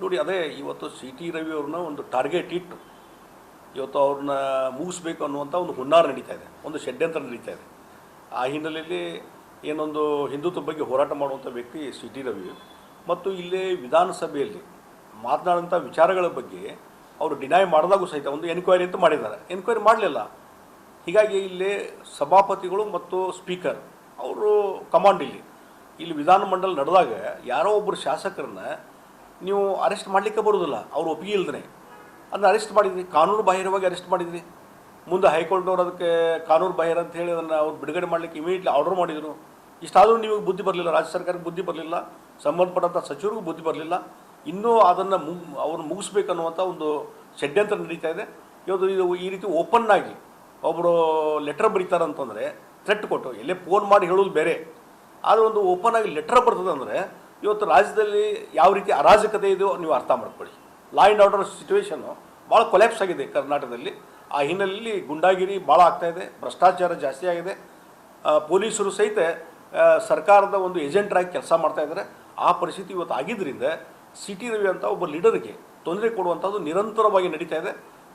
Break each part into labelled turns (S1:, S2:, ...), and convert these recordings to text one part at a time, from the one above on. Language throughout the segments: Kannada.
S1: ನೋಡಿ, ಅದೇ ಇವತ್ತು ಸಿ ಟಿ ರವಿ ಅವ್ರನ್ನ ಒಂದು ಟಾರ್ಗೆಟ್ ಇಟ್ಟು ಇವತ್ತು ಅವ್ರನ್ನ ಮುಗಿಸ್ಬೇಕು ಅನ್ನುವಂಥ ಒಂದು ಹುನ್ನಾರ ನಡೀತಾ ಇದೆ, ಒಂದು ಷಡ್ಯಂತ್ರ ನಡೀತಾ ಇದೆ. ಆ ಹಿನ್ನೆಲೆಯಲ್ಲಿ ಏನೊಂದು ಹಿಂದುತ್ವ ಬಗ್ಗೆ ಹೋರಾಟ ಮಾಡುವಂಥ ವ್ಯಕ್ತಿ ಸಿ ಟಿ ರವಿ. ಮತ್ತು ಇಲ್ಲೇ ವಿಧಾನಸಭೆಯಲ್ಲಿ ಮಾತನಾಡುವಂಥ ವಿಚಾರಗಳ ಬಗ್ಗೆ ಅವರು ಡಿನೈ ಮಾಡಿದಾಗೂ ಸಹಿತ ಒಂದು ಎನ್ಕ್ವೈರಿ ಅಂತ ಮಾಡಿದ್ದಾರೆ. ಎನ್ಕ್ವೈರಿ ಮಾಡಲಿಲ್ಲ. ಹೀಗಾಗಿ ಇಲ್ಲಿ ಸಭಾಪತಿಗಳು ಮತ್ತು ಸ್ಪೀಕರ್ ಅವರು ಕಮಾಂಡ್ ಇಲ್ಲಿ. ಇಲ್ಲಿ ವಿಧಾನಮಂಡಲ ನಡೆದಾಗ ಯಾರೋ ಒಬ್ಬರು ಶಾಸಕರನ್ನ ನೀವು ಅರೆಸ್ಟ್ ಮಾಡಲಿಕ್ಕೆ ಬರೋದಿಲ್ಲ, ಅವ್ರು ಒಪ್ಪಿಗೆ ಇಲ್ದ್ರೆ. ಅದನ್ನ ಅರೆಸ್ಟ್ ಮಾಡಿದ್ರಿ, ಕಾನೂನು ಬಾಹಿರವಾಗಿ ಅರೆಸ್ಟ್ ಮಾಡಿದ್ರಿ. ಮುಂದೆ ಹೈಕೋರ್ಟ್ನವ್ರು ಅದಕ್ಕೆ ಕಾನೂನು ಬಾಹಿರ ಅಂತ ಹೇಳಿ ಅದನ್ನು ಅವ್ರು ಬಿಡುಗಡೆ ಮಾಡಲಿಕ್ಕೆ ಇಮಿಡಿಯೇಟ್ಲಿ ಆರ್ಡರ್ ಮಾಡಿದರು. ಇಷ್ಟಾದರೂ ನಿಮಗೆ ಬುದ್ಧಿ ಬರಲಿಲ್ಲ, ರಾಜ್ಯ ಸರ್ಕಾರಕ್ಕೆ ಬುದ್ಧಿ ಬರಲಿಲ್ಲ ಸಂಬಂಧಪಟ್ಟಂಥ ಸಚಿವರಿಗೂ ಬುದ್ಧಿ ಬರಲಿಲ್ಲ. ಇನ್ನೂ ಅದನ್ನು ಮುಗ್ ಅವ್ರನ್ನ ಮುಗಿಸ್ಬೇಕನ್ನುವಂಥ ಒಂದು ಷಡ್ಯಂತ್ರ ನಡೀತಾ ಇದೆ. ಇವತ್ತು ಇದು ಈ ರೀತಿ ಓಪನ್ ಆಗಿ ಒಬ್ಬರು ಲೆಟರ್ ಬರೀತಾರಂತಂದರೆ ಥ್ರೆಟ್ ಕೊಟ್ಟು ಎಲ್ಲೇ ಫೋನ್ ಮಾಡಿ ಹೇಳೋದು ಬೇರೆ. ಆದರೆ ಒಂದು ಓಪನ್ ಆಗಿ ಲೆಟರ್ ಬರ್ತದೆ ಅಂದರೆ ಇವತ್ತು ರಾಜ್ಯದಲ್ಲಿ ಯಾವ ರೀತಿ ಅರಾಜಕತೆ ಇದೆಯೋ ನೀವು ಅರ್ಥ ಮಾಡ್ಕೊಳ್ಳಿ. ಲಾ ಆ್ಯಂಡ್ ಆರ್ಡರ್ ಸಿಚುವೇಶನು ಭಾಳ ಕೊಲ್ಯಾಪ್ಸ್ ಆಗಿದೆ ಕರ್ನಾಟಕದಲ್ಲಿ. ಆ ಹಿನ್ನೆಲೆಯಲ್ಲಿ ಗುಂಡಾಗಿರಿ ಭಾಳ ಆಗ್ತಾಯಿದೆ ಭ್ರಷ್ಟಾಚಾರ ಜಾಸ್ತಿ ಆಗಿದೆ. ಪೊಲೀಸರು ಸಹಿತ ಸರ್ಕಾರದ ಒಂದು ಏಜೆಂಟ್ರಾಗಿ ಕೆಲಸ ಮಾಡ್ತಾ ಇದ್ದಾರೆ. ಆ ಪರಿಸ್ಥಿತಿ ಇವತ್ತು ಆಗಿದ್ದರಿಂದ ಸಿಟಿ ರವಿ ಅಂತ ಒಬ್ಬ ಲೀಡರ್ಗೆ ತೊಂದರೆ ಕೊಡುವಂಥದ್ದು ನಿರಂತರವಾಗಿ ನಡೀತಾ ಇದೆ.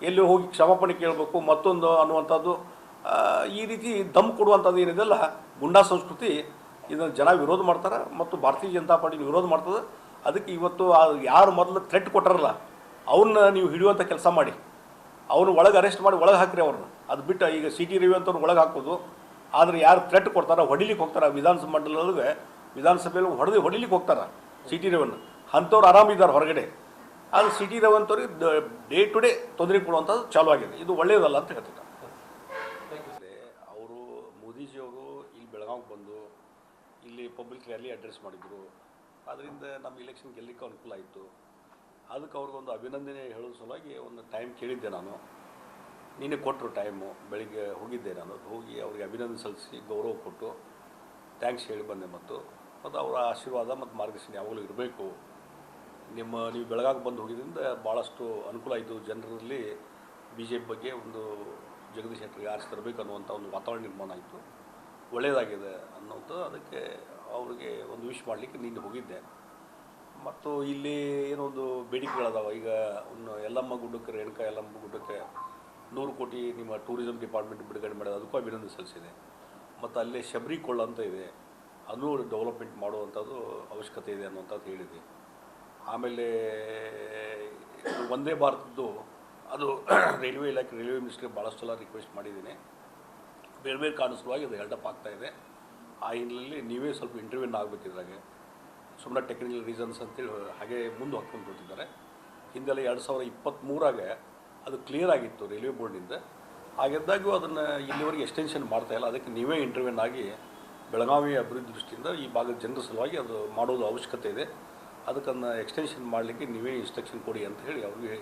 S1: ಎಲ್ಲಿ ಹೋಗಿ ಕ್ಷಮಾಪಣೆ ಕೇಳಬೇಕು, ಮತ್ತೊಂದು ಅನ್ನುವಂಥದ್ದು ಈ ರೀತಿ ದಮ್ ಕೊಡುವಂಥದ್ದು ಏನಿದೆಲ್ಲ ಗುಂಡಾ ಸಂಸ್ಕೃತಿ ಇದನ್ನು ಜನ ವಿರೋಧ ಮಾಡ್ತಾರೆ ಮತ್ತು ಭಾರತೀಯ ಜನತಾ ಪಾರ್ಟಿ ವಿರೋಧ ಮಾಡ್ತದೆ. ಅದಕ್ಕೆ ಇವತ್ತು ಯಾರು ಮೊದಲು ಥ್ರೆಟ್ ಕೊಟ್ಟಾರಲ್ಲ ಅವನ್ನ ನೀವು ಹಿಡಿಯುವಂಥ ಕೆಲಸ ಮಾಡಿ. ಅವನು ಒಳಗೆ ಅರೆಸ್ಟ್ ಮಾಡಿ ಒಳಗೆ ಹಾಕ್ರಿ ಅವ್ರನ್ನ. ಅದು ಬಿಟ್ಟು ಈಗ ಸಿ ಟಿ ರವಿ ಅಂತವ್ರು ಒಳಗೆ ಹಾಕೋದು. ಆದರೆ ಯಾರು ಥ್ರೆಟ್ ಕೊಡ್ತಾರೆ ಹೊಡಿಲಿಕ್ಕೆ ಹೋಗ್ತಾರೆ ವಿಧಾನಸಭೆ ವಿಧಾನಸಭೆಯಲ್ಲಿ ಹೊಡೆದು ಹೊಡಿಲಿಕ್ಕೆ ಹೋಗ್ತಾರೆ ಸಿ ಟಿ ರವಿಯನ್ನು. ಅಂಥವ್ರು ಆರಾಮಿದ್ದಾರೆ ಹೊರಗಡೆ. ಆದರೆ ಸಿ ಟಿ ರವಿ ಅಂತವ್ರಿಗೆ ಡೇ ಟು ಡೇ ತೊಂದರೆ ಕೊಡುವಂಥದ್ದು ಚಾಲು ಆಗಿದೆ. ಇದು ಒಳ್ಳೆಯದಲ್ಲ ಅಂತ ಹೇಳ್ತೀನಿ ಅವರು ಮೋದಿಜಿಯವರು ಇಲ್ಲಿ ಬೆಳಗಾವಿಗೆ ಬಂದು ಇಲ್ಲಿ ಪಬ್ಲಿಕ್ ರ್ಯಾಲಿ ಅಡ್ರೆಸ್ ಮಾಡಿದರು. ಅದರಿಂದ ನಮ್ಮ ಇಲೆಕ್ಷನ್ ಗೆಲ್ಲಿಕ್ಕೆ ಅನುಕೂಲ ಆಯಿತು. ಅದಕ್ಕೆ ಅವ್ರಿಗೊಂದು ಅಭಿನಂದನೆ ಹೇಳೋ ಸಲುವಾಗಿ ಒಂದು ಟೈಮ್ ಕೇಳಿದ್ದೆ ನಾನು. ನೀನೆ ಕೊಟ್ಟರು ಟೈಮು ಬೆಳಿಗ್ಗೆ ಹೋಗಿದ್ದೆ ನಾನು. ಹೋಗಿ ಅವ್ರಿಗೆ ಅಭಿನಂದನೆ ಸಲ್ಲಿಸಿ ಗೌರವ ಕೊಟ್ಟು ಥ್ಯಾಂಕ್ಸ್ ಹೇಳಿ ಬಂದೆ ಮತ್ತು ಮತ್ತು ಅವರ ಆಶೀರ್ವಾದ ಮತ್ತು ಮಾರ್ಗದರ್ಶನ ಯಾವಾಗಲೂ ಇರಬೇಕು. ನಿಮ್ಮ, ನೀವು ಬೆಳಗಾವಿ ಬಂದು ಹೋಗಿದ್ದರಿಂದ ಭಾಳಷ್ಟು ಅನುಕೂಲ ಆಯಿತು. ಜನರಲ್ಲಿ ಬಿ ಜೆ ಪಿ ಬಗ್ಗೆ ಒಂದು ಜಗದೀಶ್ ಶೆಟ್ಟರಿಗೆ ಆರಿಸಿ ತರಬೇಕು ಅನ್ನುವಂಥ ಒಂದು ವಾತಾವರಣ ನಿರ್ಮಾಣ ಆಯಿತು. ಒಳ್ಳೆಯದಾಗಿದೆ ಅನ್ನೋದು ಅದಕ್ಕೆ ಅವ್ರಿಗೆ ಒಂದು ವಿಶ್ ಮಾಡಲಿಕ್ಕೆ ನಿನ್ನೆ ಹೋಗಿದ್ದೆ. ಮತ್ತು ಇಲ್ಲಿ ಏನೊಂದು ಬೇಡಿಕೆಗಳದಾವ? ಈಗ ಒಂದು ಯಲ್ಲಮ್ಮ ಗುಡ್ಡಕ್ಕೆ, ರೇಣುಕಾ ಯಲ್ಲಮ್ಮ ಗುಡ್ಡಕ್ಕೆ ನೂರು ಕೋಟಿ ನಿಮ್ಮ ಟೂರಿಸಂ ಡಿಪಾರ್ಟ್ಮೆಂಟ್ ಬಿಡುಗಡೆ ಮಾಡೋದು. ಅದಕ್ಕೂ ಅಭಿನಂದನೆ ಸಲ್ಲಿಸಿದೆ. ಮತ್ತು ಅಲ್ಲೇ ಶಬರಿ ಕೊಳ್ಳ ಅಂತ ಇದೆ. ಅದೂ ಡೆವಲಪ್ಮೆಂಟ್ ಮಾಡುವಂಥದ್ದು ಅವಶ್ಯಕತೆ ಇದೆ ಅನ್ನುವಂಥದ್ದು ಹೇಳಿದೆ. ಆಮೇಲೆ ಒಂದೇ ಭಾರತದ್ದು ಅದು ರೈಲ್ವೆ ಇಲಾಖೆ, ರೈಲ್ವೆ ಮಿನಿಸ್ಟ್ರಿಗೆ ಭಾಳಷ್ಟು ಸಲ ರಿಕ್ವೆಸ್ಟ್ ಮಾಡಿದ್ದೀನಿ. ಬೇರೆ ಬೇರೆ ಕಾರಣ ಸಲುವಾಗಿ ಅದು ಹೆಲ್ಡಪ್ ಆಗ್ತಾ ಇದೆ. ಆ ಹಿನ್ನೆಲೆಯಲ್ಲಿ ನೀವೇ ಸ್ವಲ್ಪ ಇಂಟರ್ವ್ಯೂನ್ ಆಗಬೇಕಿದ್ರಾಗೆ ಸುಮ್ಮನೆ ಟೆಕ್ನಿಕಲ್ ರೀಸನ್ಸ್ ಅಂತೇಳಿ ಹಾಗೆ ಮುಂದೆ ಹಾಕ್ಕೊಂಡು ಕೊಟ್ಟಿದ್ದಾರೆ ಹಿಂದೆಲ್ಲ ಎರಡು ಸಾವಿರ ಇಪ್ಪತ್ತ್ಮೂರಾಗ ಅದು ಕ್ಲಿಯರ್ ಆಗಿತ್ತು ರೈಲ್ವೆ ಬೋರ್ಡಿಂದ ಹಾಗಿದ್ದಾಗೂ ಅದನ್ನು ಇಲ್ಲಿವರೆಗೆ ಎಕ್ಸ್ಟೆನ್ಷನ್ ಮಾಡ್ತಾ ಇಲ್ಲ. ಅದಕ್ಕೆ ನೀವೇ ಇಂಟರ್ವ್ಯೂನ್ ಆಗಿ ಬೆಳಗಾವಿ ಅಭಿವೃದ್ಧಿ ದೃಷ್ಟಿಯಿಂದ ಈ ಭಾಗದ ಜನರ ಸಲುವಾಗಿ ಅದು ಮಾಡೋದು ಅವಶ್ಯಕತೆ ಇದೆ. ಅದಕ್ಕನ್ನು ಎಕ್ಸ್ಟೆನ್ಷನ್ ಮಾಡಲಿಕ್ಕೆ ನೀವೇ ಇನ್ಸ್ಟ್ರಕ್ಷನ್ ಕೊಡಿ ಅಂತ ಹೇಳಿ ಅವ್ರಿಗೆ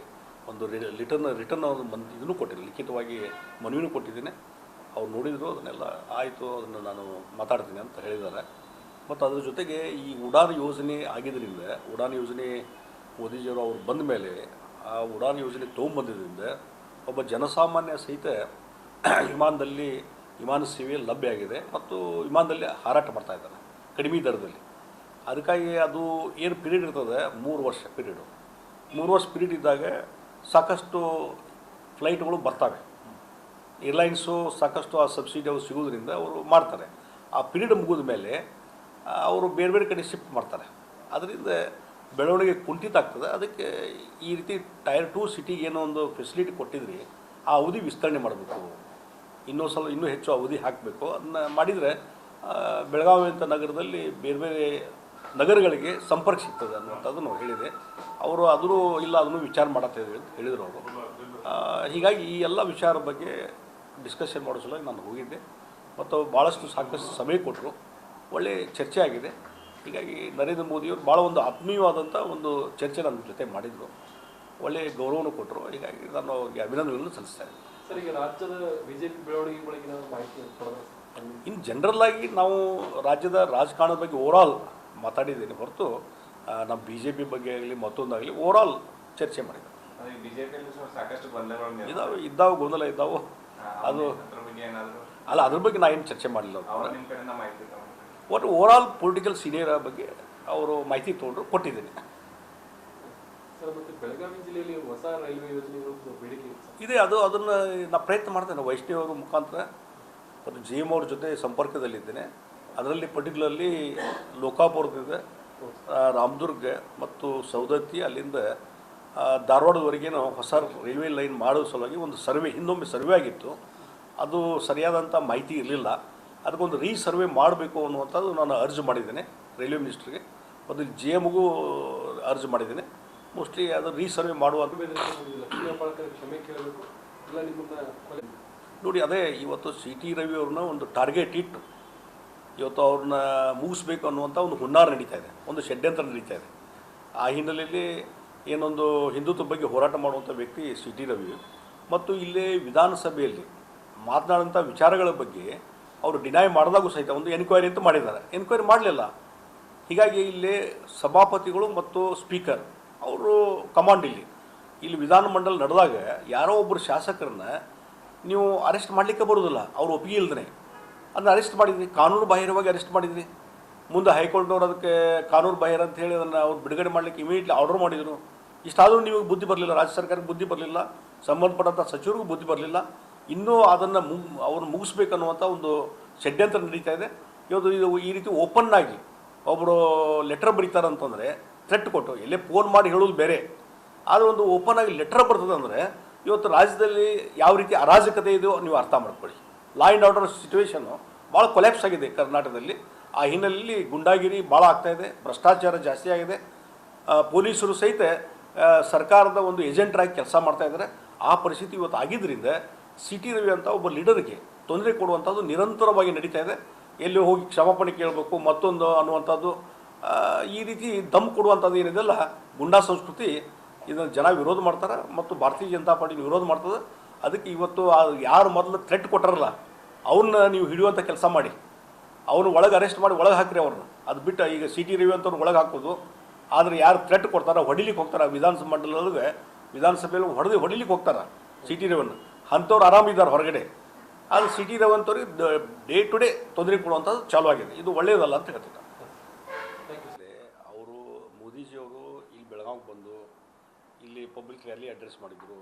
S1: ಒಂದು ರಿಟರ್ನ್ ರಿಟರ್ನ್ ಒಂದು ಇದನ್ನು ಕೊಟ್ಟಿದ್ದೀನಿ ಲಿಖಿತವಾಗಿ ಮನವಿನೂ ಕೊಟ್ಟಿದ್ದೀನಿ. ಅವ್ರು ನೋಡಿದ್ರು, ಅದನ್ನೆಲ್ಲ ಆಯಿತು, ಅದನ್ನು ನಾನು ಮಾತಾಡ್ತೀನಿ ಅಂತ ಹೇಳಿದ್ದಾರೆ. ಮತ್ತು ಅದ್ರ ಜೊತೆಗೆ ಈ ಉಡಾನ್ ಯೋಜನೆ ಆಗಿದ್ದರಿಂದ ಉಡಾನ್ ಯೋಜನೆ ಮೋದಿಜಿಯವರು ಅವ್ರು ಬಂದ ಮೇಲೆ, ಆ ಉಡಾನ್ ಯೋಜನೆ ತೊಗೊಂಬಂದಿದ್ದರಿಂದ ಒಬ್ಬ ಜನಸಾಮಾನ್ಯ ಸಹಿತ ವಿಮಾನದಲ್ಲಿ ವಿಮಾನ ಸೇವೆ ಲಭ್ಯ ಆಗಿದೆ ಮತ್ತು ವಿಮಾನದಲ್ಲಿ ಹಾರಾಟ ಮಾಡ್ತಾ ಇದ್ದಾರೆ, ಕಡಿಮೆ ದರದಲ್ಲಿ. ಅದಕ್ಕಾಗಿ ಅದು ಏನು ಪೀರಿಯಡ್ ಇರ್ತದೆ? ಮೂರು ವರ್ಷ ಪೀರಿಯಡು. ಮೂರು ವರ್ಷ ಪೀರಿಯಡ್ ಇದ್ದಾಗ ಸಾಕಷ್ಟು ಫ್ಲೈಟ್ಗಳು ಬರ್ತವೆ. ಏರ್ಲೈನ್ಸು ಸಾಕಷ್ಟು ಆ ಸಬ್ಸಿಡಿ ಅವ್ರು ಸಿಗೋದ್ರಿಂದ ಅವರು ಮಾಡ್ತಾರೆ. ಆ ಪೀರಿಯಡ್ ಮುಗಿದ ಮೇಲೆ ಅವರು ಬೇರೆ ಬೇರೆ ಕಡೆ ಶಿಫ್ಟ್ ಮಾಡ್ತಾರೆ. ಅದರಿಂದ ಬೆಳವಣಿಗೆ ಕುಂಠಿತ ಆಗ್ತದೆ. ಅದಕ್ಕೆ ಈ ರೀತಿ ಟೈರ್ ಟು ಸಿಟಿಗೆ ಏನೋ ಒಂದು ಫೆಸಿಲಿಟಿ ಕೊಟ್ಟಿದ್ರಿ, ಆ ಅವಧಿ ವಿಸ್ತರಣೆ ಮಾಡಬೇಕು. ಇನ್ನೊಂದು ಸಲ ಇನ್ನೂ ಹೆಚ್ಚು ಅವಧಿ ಹಾಕಬೇಕು. ಅದನ್ನ ಮಾಡಿದರೆ ಬೆಳಗಾವಿ ಅಂತ ನಗರದಲ್ಲಿ ಬೇರೆ ಬೇರೆ ನಗರಗಳಿಗೆ ಸಂಪರ್ಕ ಸಿಗ್ತದೆ ಅನ್ನುವಂಥದ್ದನ್ನು ಹೇಳಿದೆ. ಅವರು ಅದನ್ನು ಇಲ್ಲ ಅದನ್ನು ವಿಚಾರ ಮಾಡತ್ತೇವೆ ಅಂತ ಹೇಳಿದರು ಅವರು. ಹೀಗಾಗಿ ಈ ಎಲ್ಲ ವಿಚಾರ ಬಗ್ಗೆ ಡಿಸ್ಕಷನ್ ಮಾಡೋ ಸಲುವಾಗಿ ನಾನು ಹೋಗಿದ್ದೆ. ಮತ್ತು ಭಾಳಷ್ಟು ಸಾಕಷ್ಟು ಸಮಯ ಕೊಟ್ಟರು. ಒಳ್ಳೆಯ ಚರ್ಚೆ ಆಗಿದೆ. ಹೀಗಾಗಿ ನರೇಂದ್ರ ಮೋದಿಯವರು ಭಾಳ ಒಂದು ಆತ್ಮೀಯವಾದಂಥ ಒಂದು ಚರ್ಚೆ ನನ್ನ ಜೊತೆ ಮಾಡಿದರು. ಒಳ್ಳೆಯ ಗೌರವನೂ ಕೊಟ್ಟರು. ಹೀಗಾಗಿ ನಾನು ಅವ್ರಿಗೆ ಅಭಿನಂದನೆಗಳನ್ನು ಸಲ್ಲಿಸ್ತಾ ಇದ್ದೀನಿ.
S2: ಸರ್ ಈಗ ರಾಜ್ಯದ ಬಿಜೆಪಿ ಬೆಳವಣಿಗೆ ಬಗ್ಗೆ ಮಾಹಿತಿ ಕೊಡೋದು
S1: ಇನ್ನು ಜನರಲ್ ಆಗಿ ನಾವು ರಾಜ್ಯದ ರಾಜಕಾರಣದ ಬಗ್ಗೆ ಓವರಾಲ್ ಮಾತಾಡಿದ್ದೇನೆ ಹೊರತು ನಮ್ಮ ಬಿ ಜೆ ಪಿ ಬಗ್ಗೆ ಆಗಲಿ ಮತ್ತೊಂದಾಗಲಿ ಓವರಾಲ್ ಚರ್ಚೆ ಮಾಡಿದ್ದೆ.
S3: ಸಹ ಸಾಕಷ್ಟು ಗೊಂದಲಗಳು
S1: ಇದಾವೆ ಇದ್ದಾವೆ ಗೊಂದಲ ಇದ್ದಾವೆ. ಅದು ಅಲ್ಲ ಅದ್ರ ಬಗ್ಗೆ ನಾ ಏನು ಚರ್ಚೆ ಮಾಡಲಿಲ್ಲ. ಒಟ್ಟು ಓವರ್ ಆಲ್ ಪೊಲಿಟಿಕಲ್ ಸೀನಿಯರ್ ಬಗ್ಗೆ ಅವರು ಮಾಹಿತಿ ತೊಗೊಂಡ್ರು ಕೊಟ್ಟಿದ್ದೀನಿ.
S2: ಸರ್ ಮತ್ತೆ ಬೆಳಗಾವಿ ಜಿಲ್ಲೆಯಲ್ಲಿ ಹೊಸ ರೈಲ್ವೆ ಯೋಜನೆಗಳು ಬೇಡಿಕೆ ಇದೆ
S1: ಅದು ಅದನ್ನು ನಾ ಪ್ರಯತ್ನ ಮಾಡ್ತೇನೆ ವೈಷ್ಣವ್ ಅವ್ರ ಮುಖಾಂತರ. ಮತ್ತು ಜಿ ಎಂ ಅವ್ರ ಜೊತೆ ಸಂಪರ್ಕದಲ್ಲಿದ್ದೇನೆ. ಅದರಲ್ಲಿ ಪರ್ಟಿಕ್ಯುಲರ್ಲಿ ಲೋಕಾಪುರದಿಂದ ಆ, ರಾಮದುರ್ಗ ಮತ್ತು ಸೌದತ್ತಿ ಅಲ್ಲಿಂದ ಧಾರವಾಡದವರೆಗೇನು ಹೊಸ ರೈಲ್ವೆ ಲೈನ್ ಮಾಡೋ ಸಲುವಾಗಿ ಒಂದು ಸರ್ವೆ ಇನ್ನೊಮ್ಮೆ ಸರ್ವೆ ಆಗಿತ್ತು. ಅದು ಸರಿಯಾದಂಥ ಮಾಹಿತಿ ಇರಲಿಲ್ಲ. ಅದಕ್ಕೊಂದು ರೀ ಸರ್ವೆ ಮಾಡಬೇಕು ಅನ್ನುವಂಥದ್ದು ನಾನು ಅರ್ಜಿ ಮಾಡಿದ್ದೇನೆ ರೈಲ್ವೆ ಮಿನಿಸ್ಟ್ರಿಗೆ. ಒಂದು ಜಿ ಎಮ್ಗೂ ಅರ್ಜಿ ಮಾಡಿದ್ದೇನೆ. ಮೋಸ್ಟ್ಲಿ ಅದು ರೀ ಸರ್ವೆ
S2: ನಿಮ್ಮನ್ನ
S1: ನೋಡಿ, ಅದೇ ಇವತ್ತು ಸಿ ಟಿ ರವಿ ಅವ್ರನ್ನ ಒಂದು ಟಾರ್ಗೆಟ್ ಇಟ್ಟು ಇವತ್ತು ಅವ್ರನ್ನ ಮುಗಿಸ್ಬೇಕು ಅನ್ನುವಂಥ ಒಂದು ಹುನ್ನಾರ ನಡೀತಾ ಇದೆ. ಒಂದು ಷಡ್ಯಂತ್ರ ನಡೀತಾ ಇದೆ. ಆ ಹಿನ್ನೆಲೆಯಲ್ಲಿ ಏನೊಂದು ಹಿಂದುತ್ವ ಬಗ್ಗೆ ಹೋರಾಟ ಮಾಡುವಂಥ ವ್ಯಕ್ತಿ ಸಿ ಟಿ ರವಿ. ಮತ್ತು ಇಲ್ಲೇ ವಿಧಾನಸಭೆಯಲ್ಲಿ ಮಾತನಾಡುವಂಥ ವಿಚಾರಗಳ ಬಗ್ಗೆ ಅವರು ಡಿನೈ ಮಾಡಿದಾಗೂ ಸಹಿತ ಒಂದು ಎನ್ಕ್ವೈರಿ ಅಂತ ಮಾಡಿದ್ದಾರೆ. ಎನ್ಕ್ವೈರಿ ಮಾಡಲಿಲ್ಲ. ಹೀಗಾಗಿ ಇಲ್ಲಿ ಸಭಾಪತಿಗಳು ಮತ್ತು ಸ್ಪೀಕರ್ ಅವರು ಕಮಾಂಡ್ ಇಲ್ಲಿ. ಇಲ್ಲಿ ವಿಧಾನಮಂಡಲ ನಡೆದಾಗ ಯಾರೋ ಒಬ್ಬರು ಶಾಸಕರನ್ನ ನೀವು ಅರೆಸ್ಟ್ ಮಾಡಲಿಕ್ಕೆ ಬರೋದಿಲ್ಲ. ಅವರು ಒಪ್ಪಿಗೆ ಇಲ್ದೇ ಅದನ್ನ ಅರೆಸ್ಟ್ ಮಾಡಿದ್ರಿ. ಕಾನೂನು ಬಾಹಿರವಾಗಿ ಅರೆಸ್ಟ್ ಮಾಡಿದ್ರಿ. ಮುಂದೆ ಹೈಕೋರ್ಟ್ನವ್ರು ಅದಕ್ಕೆ ಕಾನೂನು ಬಾಹಿರ ಅಂತ ಹೇಳಿ ಅದನ್ನು ಅವ್ರು ಬಿಡುಗಡೆ ಮಾಡಲಿಕ್ಕೆ ಇಮಿಡಿಯೇಟ್ಲಿ ಆರ್ಡರ್ ಮಾಡಿದರು. ಇಷ್ಟಾದರೂ ನಿಮಗೆ ಬುದ್ಧಿ ಬರಲಿಲ್ಲ, ರಾಜ್ಯ ಸರ್ಕಾರಕ್ಕೆ ಬುದ್ಧಿ ಬರಲಿಲ್ಲ ಸಂಬಂಧಪಟ್ಟಂಥ ಸಚಿವರಿಗೂ ಬುದ್ಧಿ ಬರಲಿಲ್ಲ, ಇನ್ನೂ ಅದನ್ನು ಮುಗ್ ಅವ್ರು ಮುಗಿಸ್ಬೇಕನ್ನುವಂಥ ಒಂದು ಷಡ್ಯಂತ್ರ ನಡೀತಾ ಇದೆ. ಇವತ್ತು ಇದು ಈ ರೀತಿ ಓಪನ್ ಆಗಿ ಒಬ್ಬರು ಲೆಟರ್ ಬರೀತಾರಂತಂದರೆ ಥ್ರೆಟ್ ಕೊಟ್ಟು, ಎಲ್ಲೇ ಫೋನ್ ಮಾಡಿ ಹೇಳೋದು ಬೇರೆ, ಆದರೆ ಒಂದು ಓಪನ್ ಆಗಿ ಲೆಟ್ರ್ ಬರ್ತದೆ ಅಂದರೆ, ಇವತ್ತು ರಾಜ್ಯದಲ್ಲಿ ಯಾವ ರೀತಿ ಅರಾಜಕತೆ ಇದೆಯೋ ನೀವು ಅರ್ಥ ಮಾಡ್ಕೊಳ್ಳಿ. ಲಾ ಆ್ಯಂಡ್ ಆರ್ಡರ್ ಸಿಚುವೇಶನು ಭಾಳ ಕೊಲ್ಯಾಪ್ಸ್ ಆಗಿದೆ ಕರ್ನಾಟಕದಲ್ಲಿ. ಆ ಹಿನ್ನೆಲೆಯಲ್ಲಿ ಗುಂಡಾಗಿರಿ ಭಾಳ ಆಗ್ತಾಯಿದೆ ಭ್ರಷ್ಟಾಚಾರ ಜಾಸ್ತಿ ಆಗಿದೆ. ಪೊಲೀಸರು ಸಹಿತ ಸರ್ಕಾರದ ಒಂದು ಏಜೆಂಟ್ರಾಗಿ ಕೆಲಸ ಮಾಡ್ತಾ ಇದ್ದಾರೆ. ಆ ಪರಿಸ್ಥಿತಿ ಇವತ್ತು ಆಗಿದ್ದರಿಂದ ಸಿಟಿ ರವಿ ಅಂತ ಒಬ್ಬ ಲೀಡರ್ಗೆ ತೊಂದರೆ ಕೊಡುವಂಥದ್ದು ನಿರಂತರವಾಗಿ ನಡೀತಾ ಇದೆ. ಎಲ್ಲಿ ಹೋಗಿ ಕ್ಷಮಾಪಣೆ ಕೇಳಬೇಕು, ಮತ್ತೊಂದು ಅನ್ನುವಂಥದ್ದು ಈ ರೀತಿ ದಮ್ ಕೊಡುವಂಥದ್ದು ಏನಿದೆಲ್ಲ ಗುಂಡಾ ಸಂಸ್ಕೃತಿ ಇದನ್ನು ಜನ ವಿರೋಧ ಮಾಡ್ತಾರೆ ಮತ್ತು ಭಾರತೀಯ ಜನತಾ ಪಾರ್ಟಿ ವಿರೋಧ ಮಾಡ್ತದೆ. ಅದಕ್ಕೆ ಇವತ್ತು ಯಾರು ಮೊದಲು ಥ್ರೆಟ್ ಕೊಟ್ಟಾರಲ್ಲ ಅವನ್ನ ನೀವು ಹಿಡಿಯುವಂಥ ಕೆಲಸ ಮಾಡಿ. ಅವ್ರನ್ನ ಒಳಗೆ ಅರೆಸ್ಟ್ ಮಾಡಿ ಒಳಗೆ ಹಾಕ್ರಿ ಅವ್ರನ್ನ. ಅದು ಬಿಟ್ಟು ಈಗ ಸಿ ಟಿ ರವಿ ಅಂತವ್ರು ಒಳಗೆ ಹಾಕೋದು ಆದರೆ ಯಾರು ಥ್ರೆಟ್ ಕೊಡ್ತಾರೆ ಹೊಡಿಲಿಕ್ಕೆ ಹೋಗ್ತಾರೆ ವಿಧಾನಸಭೆ ಮಂಡಲದೊಳಗೆ ವಿಧಾನಸಭೆಯಲ್ಲಿ ಹೊಡೆದು ಹೊಡಿಲಿಕ್ಕೆ ಹೋಗ್ತಾರೆ ಸಿಟಿ ಟಿ ರವಿಯನ್ನು ಅಂಥವ್ರು ಆರಾಮಿದ್ದಾರೆ ಹೊರಗಡೆ. ಆದರೆ ಸಿಟಿ ರವಿ ಅಂತವ್ರಿಗೆ ಡೇ ಟು ಡೇ ತೊಂದರೆ ಕೊಡುವಂಥದ್ದು ಚಾಲು ಆಗಿದೆ. ಇದು ಒಳ್ಳೆಯದಲ್ಲ ಅಂತ ಹೇಳ್ತೀನಿ.
S2: ಥ್ಯಾಂಕ್ ಯು
S1: ಅವರು ಮೋದಿಜಿಯವರು ಇಲ್ಲಿ ಬೆಳಗಾವಿಗೆ ಬಂದು ಇಲ್ಲಿ ಪಬ್ಲಿಕ್ ರ್ಯಾಲಿ ಅಡ್ರೆಸ್ ಮಾಡಿದರು.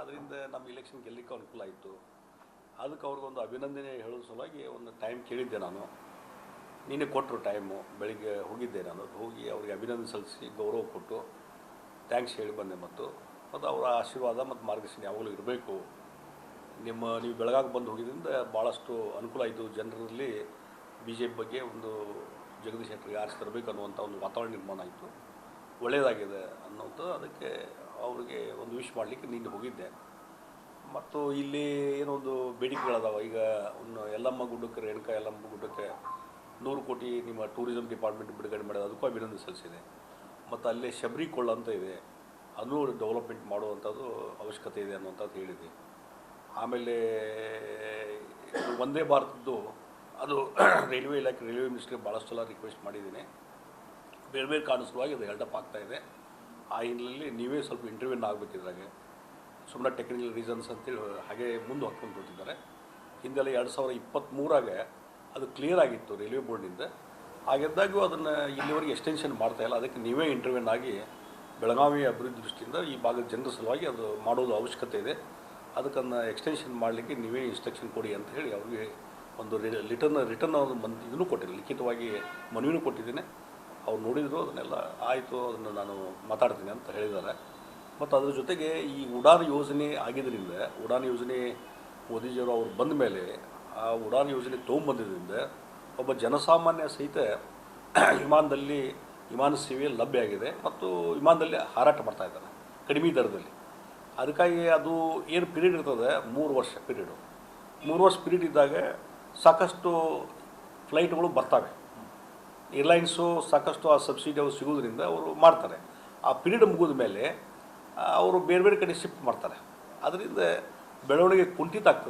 S1: ಅದರಿಂದ ನಮ್ಮ ಇಲೆಕ್ಷನ್ ಗೆಲ್ಲಕ್ಕೆ ಅನುಕೂಲ ಆಯಿತು. ಅದಕ್ಕೆ ಅವ್ರಿಗೊಂದು ಅಭಿನಂದನೆ ಹೇಳೋ ಸಲುವಾಗಿ ಒಂದು ಟೈಮ್ ಕೇಳಿದ್ದೆ ನಾನು. ನಿನ್ನೆ ಕೊಟ್ಟರು ಟೈಮು, ಬೆಳಿಗ್ಗೆ ಹೋಗಿದ್ದೆ ನಾನು. ಹೋಗಿ ಅವ್ರಿಗೆ ಅಭಿನಂದನೆ ಸಲ್ಲಿಸಿ ಗೌರವ ಕೊಟ್ಟು ಥ್ಯಾಂಕ್ಸ್ ಹೇಳಿ ಬಂದೆ ಮತ್ತು ಮತ್ತು ಅವರ ಆಶೀರ್ವಾದ ಮತ್ತು ಮಾರ್ಗದರ್ಶನ ಯಾವಾಗಲೂ ಇರಬೇಕು. ನಿಮ್ಮ, ನೀವು ಬೆಳಗಾಗ ಬಂದು ಹೋಗಿದ್ದರಿಂದ ಭಾಳಷ್ಟು ಅನುಕೂಲ ಆಯಿತು. ಜನರಲ್ಲಿ ಬಿ ಜೆ ಪಿ ಬಗ್ಗೆ ಒಂದು ಜಗದೀಶ್ ಶೆಟ್ಟರ್ಗೆ ಆರಿಸಿ ತರಬೇಕು ಅನ್ನುವಂಥ ಒಂದು ವಾತಾವರಣ ನಿರ್ಮಾಣ ಆಯಿತು. ಒಳ್ಳೆಯದಾಗಿದೆ ಅನ್ನೋದು ಅದಕ್ಕೆ ಅವರಿಗೆ ಒಂದು ವಿಶ್ ಮಾಡಲಿಕ್ಕೆ ನಿನ್ನೆ ಹೋಗಿದ್ದೆ. ಮತ್ತು ಇಲ್ಲಿ ಏನೊಂದು ಬೇಡಿಕೆಗಳಿದಾವೆ. ಈಗ ಒಂದು ಯಲ್ಲಮ್ಮ ಗುಡ್ಡಕ್ಕೆ, ರೇಣುಕಾ ಯಲ್ಲಮ್ಮ ಗುಡ್ಡಕ್ಕೆ ನೂರು ಕೋಟಿ ನಿಮ್ಮ ಟೂರಿಸಂ ಡಿಪಾರ್ಟ್ಮೆಂಟ್ ಬಿಡುಗಡೆ ಮಾಡೋದು ಅದಕ್ಕೂ ಅಭಿನಂದನೆ ಸಲ್ಲಿಸಿದೆ. ಮತ್ತು ಅಲ್ಲೇ ಶಬರಿ ಕೊಳ್ಳ ಅಂತ ಇದೆ. ಅದೂ ಡೆವಲಪ್ಮೆಂಟ್ ಮಾಡುವಂಥದ್ದು ಅವಶ್ಯಕತೆ ಇದೆ ಅನ್ನುವಂಥದ್ದು ಹೇಳಿದೆ. ಆಮೇಲೆ ಒಂದೇ ಭಾರತದ್ದು ಅದು ರೈಲ್ವೆ ಇಲಾಖೆ, ರೈಲ್ವೆ ಮಿನಿಸ್ಟ್ರಿಗೆ ಭಾಳಷ್ಟು ಸಲ ರಿಕ್ವೆಸ್ಟ್ ಮಾಡಿದ್ದೀನಿ. ಬೇರೆ ಬೇರೆ ಕಾರಣ ಸಲುವಾಗಿ ಅದು ಹೆಲ್ಡಪ್ ಇದೆ. ಆ ಹಿನ್ನೆಲೆಯಲ್ಲಿ ನೀವೇ ಸ್ವಲ್ಪ ಇಂಟರ್ವ್ಯೂನ್ ಆಗಬೇಕಿದ್ರಾಗೆ ಸುಮ್ಮನೆ ಟೆಕ್ನಿಕಲ್ ರೀಸನ್ಸ್ ಅಂತೇಳಿ ಹಾಗೆ ಮುಂದೆ ಹಾಕ್ಕೊಂಡು ಕೊಟ್ಟಿದ್ದಾರೆ ಹಿಂದೆಲ್ಲ ಎರಡು ಸಾವಿರ ಇಪ್ಪತ್ತ್ಮೂರಾಗ ಅದು ಕ್ಲಿಯರ್ ಆಗಿತ್ತು ರೈಲ್ವೆ ಬೋರ್ಡಿಂದ ಹಾಗಿದ್ದಾಗೂ ಅದನ್ನು ಇಲ್ಲಿವರೆಗೆ ಎಕ್ಸ್ಟೆನ್ಷನ್ ಮಾಡ್ತಾ ಇಲ್ಲ. ಅದಕ್ಕೆ ನೀವೇ ಇಂಟರ್ವ್ಯೂನ್ ಆಗಿ ಬೆಳಗಾವಿ ಅಭಿವೃದ್ಧಿ ದೃಷ್ಟಿಯಿಂದ ಈ ಭಾಗದ ಜನರ ಸಲುವಾಗಿ ಅದು ಮಾಡೋದು ಅವಶ್ಯಕತೆ ಇದೆ. ಅದಕ್ಕನ್ನು ಎಕ್ಸ್ಟೆನ್ಷನ್ ಮಾಡಲಿಕ್ಕೆ ನೀವೇ ಇನ್ಸ್ಟ್ರಕ್ಷನ್ ಕೊಡಿ ಅಂತ ಹೇಳಿ ಅವ್ರಿಗೆ ಒಂದು ರಿಟರ್ನ್ ರಿಟರ್ನ್ ಒಂದು ಮನ್ ಇದನ್ನು ಕೊಟ್ಟಿದ್ದೀನಿ ಲಿಖಿತವಾಗಿ ಮನವಿನೂ ಕೊಟ್ಟಿದ್ದೀನಿ. ಅವ್ರು ನೋಡಿದ್ರು ಅದನ್ನೆಲ್ಲ ಆಯಿತು, ಅದನ್ನು ನಾನು ಮಾತಾಡ್ತೀನಿ ಅಂತ ಹೇಳಿದ್ದಾರೆ. ಮತ್ತು ಅದರ ಜೊತೆಗೆ ಈ ಉಡಾನ್ ಯೋಜನೆ ಆಗಿದ್ದರಿಂದ ಉಡಾನ್ ಯೋಜನೆ ಮೋದಿಜಿಯವರು ಅವ್ರು ಬಂದ ಮೇಲೆ ಆ ಉಡಾನ್ ಯೋಜನೆ ತೊಗೊಂಬಂದಿದ್ದರಿಂದ ಒಬ್ಬ ಜನಸಾಮಾನ್ಯ ಸಹಿತ ವಿಮಾನದಲ್ಲಿ ವಿಮಾನ ಸೇವೆ ಲಭ್ಯ ಆಗಿದೆ ಮತ್ತು ವಿಮಾನದಲ್ಲಿ ಹಾರಾಟ ಮಾಡ್ತಾ ಇದ್ದಾರೆ, ಕಡಿಮೆ ದರದಲ್ಲಿ. ಅದಕ್ಕಾಗಿ ಅದು ಏನು ಪೀರಿಯಡ್ ಇರ್ತದೆ? ಮೂರು ವರ್ಷ ಪೀರಿಯಡು. ಮೂರು ವರ್ಷ ಪೀರಿಯಡ್ ಇದ್ದಾಗ ಸಾಕಷ್ಟು ಫ್ಲೈಟ್ಗಳು ಬರ್ತವೆ. ಏರ್ಲೈನ್ಸು ಸಾಕಷ್ಟು ಆ ಸಬ್ಸಿಡಿ ಅವರು ಸಿಗೋದ್ರಿಂದ ಅವರು ಮಾಡ್ತಾರೆ. ಆ ಪೀರಿಯಡ್ ಮುಗಿದ ಮೇಲೆ ಅವರು ಬೇರೆ ಬೇರೆ ಕಡೆ ಶಿಫ್ಟ್ ಮಾಡ್ತಾರೆ. ಅದರಿಂದ ಬೆಳವಣಿಗೆ ಕುಂಠಿತ ಆಗ್ತದೆ.